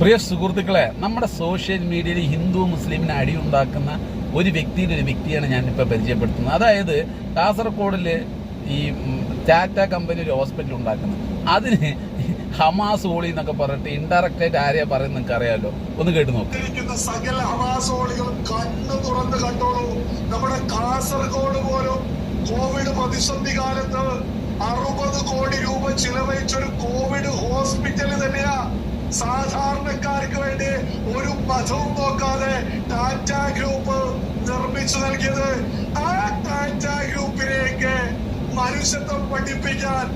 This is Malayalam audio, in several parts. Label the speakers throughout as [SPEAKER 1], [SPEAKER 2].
[SPEAKER 1] പ്രിയ സുഹൃത്തുക്കളെ നമ്മുടെ സോഷ്യൽ മീഡിയയിൽ ഹിന്ദു മുസ്ലിമിന് അടിയുണ്ടാക്കുന്ന ഒരു വ്യക്തിയുടെ ഒരു വ്യക്തിയാണ് ഞാനിപ്പോൾ പരിചയപ്പെടുത്തുന്നത്. അതായത് കാസർഗോഡിൽ ഈ ടാറ്റ കമ്പനി ഒരു ഹോസ്പിറ്റൽ ഉണ്ടാക്കുന്നത് അതിന് ഹമാസ് ഓളി എന്നൊക്കെ പറഞ്ഞിട്ട് ഇൻഡയറക്റ്റ് ആയിട്ട് ആരെയാ പറയുന്നത് നിങ്ങൾക്ക് അറിയാലോ ഒന്ന് കേട്ട് നോക്ക്.
[SPEAKER 2] ഹമാസ് കണ്ണു കണ്ടോളൂ. നമ്മുടെ കാസർഗോഡ് പോലും കോവിഡ് പ്രതിസന്ധി കാലത്ത് അറുപത് കോടി രൂപ കോവിഡ് ഹോസ്പിറ്റൽ മതവും നോക്കാതെ ടാറ്റ ഗ്രൂപ്പ് നിർമ്മിച്ചു നൽകിയത്. ആ ടാറ്റ ഗ്രൂപ്പിലേക്ക് മനുഷ്യത്വം പഠിപ്പിക്കാൻ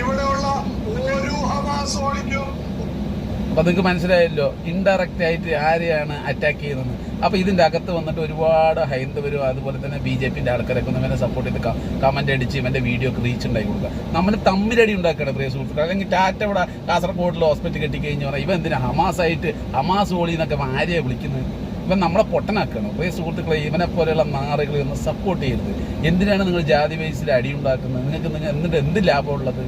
[SPEAKER 2] ഇവിടെയുള്ള ഓരോ ഹമാസോളിക്കും
[SPEAKER 1] അപ്പൊ നിങ്ങൾക്ക് മനസ്സിലായല്ലോ ഇൻഡയറക്റ്റ് ആയിട്ട് ആരെയാണ് അറ്റാക്ക് ചെയ്യുന്നത്? അപ്പൊ ഇതിന്റെ അകത്ത് വന്നിട്ട് ഒരുപാട് ഹൈന്ദവരും അതുപോലെ തന്നെ ബി ജെ പിന്റെ ആൾക്കാരൊക്കെ ഒന്ന് ഇവനെ സപ്പോർട്ട് ചെയ്ത് കമന്റ് അടിച്ച് ഇവന്റെ വീഡിയോക്ക് റീച്ച് ഉണ്ടാക്കി കൊടുക്കുക. നമ്മൾ തമ്മിലടി ഉണ്ടാക്കണം പ്രിയ സുഹൃത്തുക്കൾ അല്ലെങ്കിൽ ടാറ്റ ഇവിടെ കാസർഗോഡിൽ ഹോസ്പിറ്റൽ കെട്ടിക്കഴിഞ്ഞ് പറഞ്ഞാൽ ഇവ എന്തിനാ ഹമാസ് ആയിട്ട് ഹമാസ് ഓളി എന്നൊക്കെ ആരെയാണ് വിളിക്കുന്നത്? ഇവൻ നമ്മളെ പൊട്ടനാക്കണം പ്രിയ സുഹൃത്തുക്കളെ ഇവനെ പോലെയുള്ള നാറുകളെ ഒന്ന് സപ്പോർട്ട് ചെയ്യരുത്. എന്തിനാണ് നിങ്ങൾ ജാതി ബേസിൽ അടി ഉണ്ടാക്കുന്നത്? നിങ്ങൾക്ക് നിങ്ങൾ എന്നിട്ട് എന്ത് ലാഭമുള്ളത്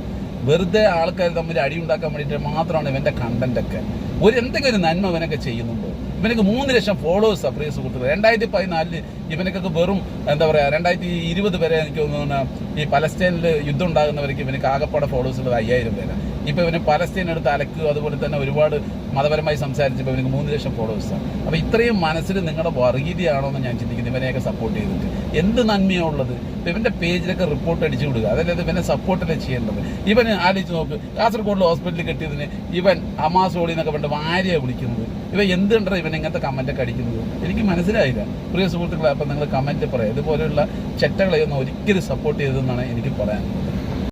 [SPEAKER 1] വെറുതെ ആൾക്കാർ തമ്മിൽ അടി ഉണ്ടാക്കാൻ വേണ്ടിയിട്ട് മാത്രമാണ് ഇവന്റെ കണ്ടന്റ് ഒക്കെ. ഒരു എന്തെങ്കിലും നന്മ ഇവനൊക്കെ ചെയ്യുന്നുണ്ടോ? ഇവനക്ക് മൂന്ന് ലക്ഷം ഫോളോവേഴ്സ് പ്രിയ സുഹൃത്തുക്കൾ രണ്ടായിരത്തി പതിനാലിൽ ഇവനക്കൊക്കെ വെറും എന്താ പറയാ രണ്ടായിരത്തി ഇരുപത് വരെ എനിക്ക് തോന്നുന്നു ഈ പലസ്തീനിൽ യുദ്ധം ഉണ്ടാകുന്നവർക്ക് ഇവനക്ക് ആകപ്പാടെ ഫോളോവേഴ്സ് ഉള്ളത് അയ്യായിരം പേരാണ് ഇപ്പൊ ഇവന് പലസ്തീൻ എടുത്ത് അലക്കുക അതുപോലെ തന്നെ ഒരുപാട് മതപരമായി സംസാരിച്ചപ്പോൾ ഇവർക്ക് മൂന്ന് ലക്ഷം ഫോളോവേഴ്സാണ് അപ്പോൾ ഇത്രയും മനസ്സിൽ നിങ്ങളുടെ വർഗീതിയാണോ എന്ന് ഞാൻ ചിന്തിക്കുന്നത് ഇവനെയൊക്കെ സപ്പോർട്ട് ചെയ്തിട്ട്. എന്ത് നന്മയാണ് ഉള്ളത്? ഇവന്റെ ഇവന്റെ പേജിലൊക്കെ റിപ്പോർട്ട് അടിച്ചു കൊടുക്കുക അതല്ലേ ഇവനെ സപ്പോർട്ടല്ലേ ചെയ്യേണ്ടത്? ഇവൻ ആലോചിച്ച് നോക്ക്. കാസർഗോഡിൽ ഹോസ്പിറ്റലിൽ കെട്ടിയതിന് ഇവൻ അമാസോളി എന്നൊക്കെ പണ്ട് ഭാര്യയെ വിളിക്കുന്നത്. ഇവ എന്തുണ്ടോ ഇവൻ ഇങ്ങനത്തെ കമന്റ് ഒക്കെ അടിക്കുന്നത്? എനിക്ക് മനസ്സിലായില്ല. പ്രിയ സുഹൃത്തുക്കളെ അപ്പം നിങ്ങൾ കമന്റ് പറയാം. ഇതുപോലെയുള്ള ചെറ്റകളെയൊന്നും ഒരിക്കലും സപ്പോർട്ട് ചെയ്തതെന്നാണ് എനിക്ക് പറയാനുള്ളത്.